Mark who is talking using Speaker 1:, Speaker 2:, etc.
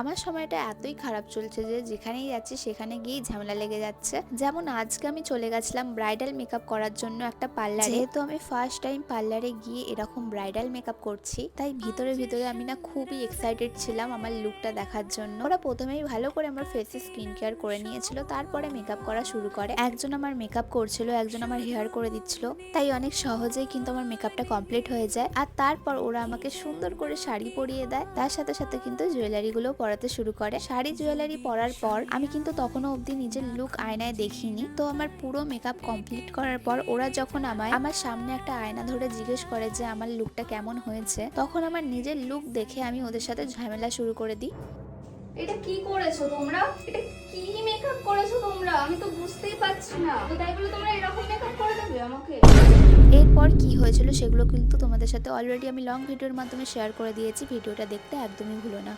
Speaker 1: আমার সময়টা এতই খারাপ চলছে যে যেখানেই যাচ্ছি সেখানে গিয়েই ঝামেলা লেগে যাচ্ছে। যেমন আজকে আমি চলে গেছিলাম ব্রাইডাল মেকআপ করার জন্য একটা পার্লারে যেহেতু আমি ফার্স্ট টাইম পার্লারে গিয়ে এরকম ব্রাইডাল মেকআপ করছি তাই ভিতরে ভিতরে আমি না খুবই এক্সাইটেড ছিলাম আমার লুকটা দেখার জন্য। ওরা প্রথমেই ভালো করে আমার ফেসে স্কিন কেয়ার করে নিয়েছিল তারপরে মেকআপ করা শুরু করে। একজন আমার মেকআপ করছিল একজন আমার হেয়ার করে দিচ্ছিল। তাই অনেক সহজেই কিন্তু আমার মেকআপটা কমপ্লিট হয়ে যায়। আর তারপর ওরা আমাকে সুন্দর করে শাড়ি পরিয়ে দেয়। তার সাথে সাথে কিন্তু জুয়েলারি গুলো পরাতে শুরু করে। শাড়ি জুয়েলারি পরার পর আমি কিন্তু তখনও অবধি নিজের লুক আয়নায় দেখিনি। তো আমার পুরো মেকআপ কমপ্লিট করার পর ওরা যখন আমায় আমার সামনে একটা আয়না ধরে জিজ্ঞেস করে যে আমার লুকটা কেমন হয়েছে তখন আমার নিজের লুক দেখে আমি ওদের সাথে ঝামেলা শুরু করে দিই।
Speaker 2: এটা কি করেছ তোমরা? এটা কি মেকআপ করেছ তোমরা? আমি তো বুঝতেই পারছি না। তো তাই বলে তোমরা এরকম মেকআপ করে দেবে আমাকে?
Speaker 1: এরপর কি হয়েছিল সেগুলো কিন্তু তোমাদের সাথে অলরেডি আমি লং ভিডিওর মাধ্যমে শেয়ার করে দিয়েছি। ভিডিওটা দেখতে একদমই ভুলো না।